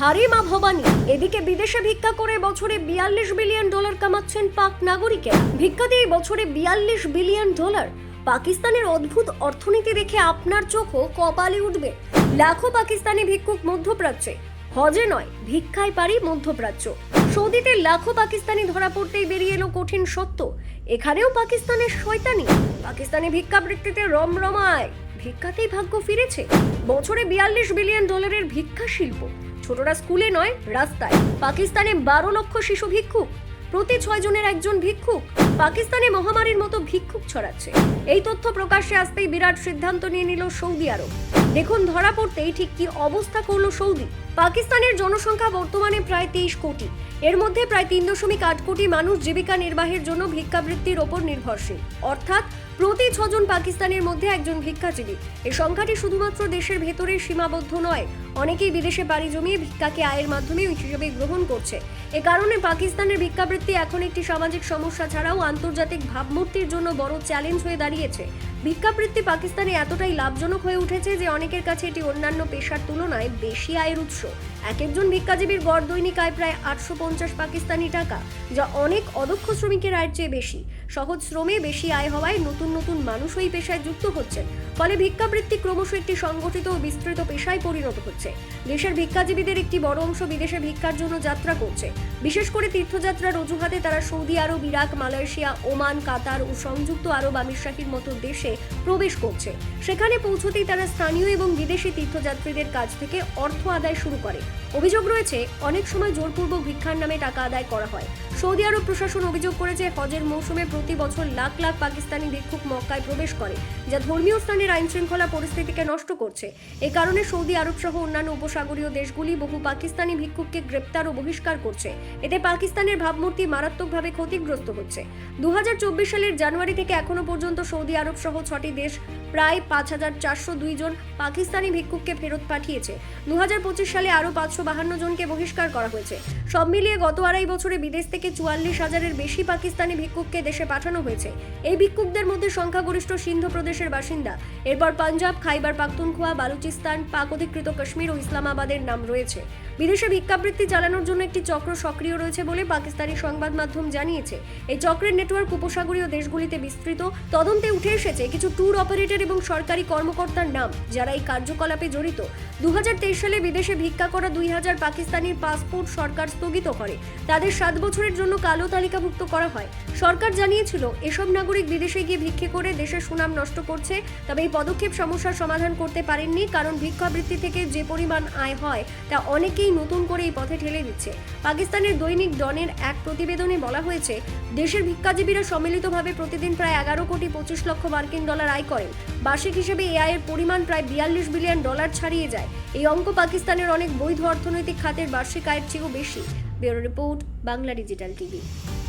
হারে মা ভবানী। এদিকে বিদেশে ভিক্ষা করে বছরে বিয়াল্লিশ বিলিয়ন ডলার কামাচ্ছেন পাক নাগরিকেরা। ভিক্ষা দিয়ে বছরে বিয়াল্লিশ বিলিয়ন ডলার। পাকিস্তানের অদ্ভুত অর্থনীতি দেখে আপনার চোখও কপালে উঠবে। লাখো পাকিস্তানি ভিক্ষুক মধ্যপ্রাচ্যে। হজে নয়, ভিক্ষায় পারি মধ্যপ্রাচ্য। সৌদিতে লাখো পাকিস্তানি ধরা পড়তেই বেরিয়ে এলো কঠিন সত্য। এখানেও পাকিস্তানের শয়তানি। পাকিস্তানি ভিক্ষাবৃত্তিতে রমরমায়। ভিক্ষাতেই ভাগ্য ফিরেছে। বছরে বিয়াল্লিশ বিলিয়ন ডলারের ভিক্ষা শিল্প। ছোটরা স্কুলে নয়, রাস্তায়। পাকিস্তানে বারো লক্ষ শিশু ভিক্ষুক, প্রতি ছয় জনের একজন ভিক্ষুক। পাকিস্তানে মহামারীর মতো ভিক্ষুক ছড়াচ্ছে। এই তথ্য প্রকাশ্যে আসতেই বিরাট সিদ্ধান্ত নিয়ে নিল সৌদি আরব। দেখুন, ধরা পড়তেই ঠিক কি অবস্থা করল সৌদি। পাকিস্তানের জনসংখ্যা বর্তমানে প্রায় তেইশ কোটি। এর মধ্যে প্রায় তিন দশমিক আট কোটি মানুষ জীবিকা নির্বাহের জন্য ভিক্ষাবৃত্তির ওপর নির্ভরশীল। অর্থাৎ প্রতি ছজন পাকিস্তানের মধ্যে একজন ভিক্ষাজীবী। এই সংখ্যাটি শুধুমাত্র দেশের ভেতরে সীমাবদ্ধ নয়, অনেকেই বিদেশে পাড়ি জমিয়ে ভিক্ষাকে আয়ের মাধ্যমে হিসেবে গ্রহণ করছে। এ কারণে পাকিস্তানের ভিক্ষাবৃত্তি এখন একটি সামাজিক সমস্যা ছাড়াও আন্তর্জাতিক ভাবমূর্তির জন্য বড় চ্যালেঞ্জ হয়ে দাঁড়িয়েছে। ভিক্ষাবৃত্তি পাকিস্তানে এতটাই লাভজনক হয়ে উঠেছে যে অনেকের কাছে এটি অন্যান্য পেশার তুলনায় বেশি আয়ের উৎস। এক একজন ভিক্ষাজীবীর গড় দৈনিক আয় প্রায় আটশো পঞ্চাশ পাকিস্তানি টাকা, যা অনেক অদক্ষ শ্রমিকের আয়ের চেয়ে বেশি। সহজ শ্রমে বেশি আয় হওয়ায় নতুন নতুন মানুষ ওই পেশায় যুক্ত হচ্ছেন। ফলে ভিক্ষাবৃত্তি ক্রমশ একটি সংগঠিত ও বিস্তৃত পেশায় পরিণত হচ্ছে। দেশের ভিক্ষাজীবীদের একটি বড় অংশ বিদেশে ভিক্ষার জন্য যাত্রা করছে। বিশেষ করে তীর্থযাত্রার অজুহাতে তারা Saudi Arab, Iraq, Malaysia, Oman, Qatar ও সংযুক্ত আরব আমিরশাহীর মতো দেশে প্রবেশ করছে। সেখানে পৌঁছতেই তারা স্থানীয় এবং বিদেশি তীর্থযাত্রীদের কাছ থেকে অর্থ আদায় শুরু করে। অভিযোগ রয়েছে, অনেক সময় জোরপূর্বক ভিক্ষার নামে টাকা আদায় করা হয়। সৌদি আরব প্রশাসন অভিযোগ করেছে, হজের মৌসুমে প্রতি বছর লাখ লাখ পাকিস্তানি ভিক্ষুক মক্কায় প্রবেশ করে, যা ধর্মীয় স্থানের আইন শৃঙ্খলা পরিস্থিতিকে নষ্ট করছে। এ কারণে সৌদি আরব সহ অন্যান্য উপসাগরীয় দেশগুলি বহু পাকিস্তানি ভিক্ষুককে গ্রেপ্তার ও বহিষ্কার করছে। এতে পাকিস্তানের ভাবমূর্তি মারাত্মকভাবে ক্ষতিগ্রস্ত হচ্ছে। দু হাজার চব্বিশ সালের জানুয়ারি থেকে এখনও পর্যন্ত সৌদি আরব সহ ছটি দেশ প্রায় পাঁচ হাজার চারশো দুই জন পাকিস্তানি ভিক্ষুককে ফেরত পাঠিয়েছে। দুই হাজার পঁচিশ সালে আরও পাঁচশো বাহান্ন জনকে বহিষ্কার করা হয়েছে। সব মিলিয়ে গত আড়াই বছরে বিদেশ থেকে চুয়াল্লিশ হাজারের বেশি পাকিস্তানি ভিক্ষুককে দেশে পাঠানো হয়েছে। এই ভিক্ষুকদের মধ্যে সংখ্যাগরিষ্ঠ সিন্ধ প্রদেশের বাসিন্দা। এরপর পাঞ্জাব, খাইবার, পাখতুনখোয়া, বালুচিস্তান, পাক অধিকৃত কাশ্মীর ও ইসলামাবাদের নাম রয়েছে। বিদেশে ভিক্ষাবৃত্তি চালানোর জন্য একটি চক্র সক্রিয় রয়েছে বলে পাকিস্তানি সংবাদ মাধ্যম জানিয়েছে। এই চক্রের নেটওয়ার্ক উপসাগরীয় দেশগুলিতে বিস্তৃত। তদন্তে উঠে এসেছে কিছু ট্যুর অপারেটর এবং সরকারি কর্মকর্তার নাম, যারা এই কার্যকলাপে জড়িত। দু সালে বিদেশে ভিক্ষা করা দুই হাজার পাকিস্তানির পাসপোর্ট সরকার স্থগিত করে। তাদের সাত বছরের জন্য কালো তালিকাভুক্ত করা হয়। সরকার জানিয়েছিল, এসব নাগরিক বিদেশে গিয়ে ভিক্ষে করে দেশের সুনাম নষ্ট করছে, তবে এই পদক্ষেপ সমস্যার সমাধান করতে পারেননি, কারণ ভিক্ষাবৃত্তি থেকে যে পরিমাণ আয় হয়, তা অনেকেই নতুন করে এই পথে ঠেলে দিচ্ছে। পাকিস্তানের দৈনিক ডনের এক প্রতিবেদনে বলা হয়েছে, দেশের ভিক্ষাজীবীরা সম্মিলিতভাবে প্রতিদিন প্রায় এগারো কোটি পঁচিশ লক্ষ মার্কিন ডলার আয় করেন বার্ষিক হিসেবে এ আয়ের পরিমাণ প্রায় বিয়াল্লিশ বিলিয়ন ডলার ছাড়িয়ে যায়। এই অঙ্ক পাকিস্তানের অনেক বৈধ অর্থনৈতিক খাতের বার্ষিক আয়ের চেয়েও বেশি। Bureau report, Bangla digital TV.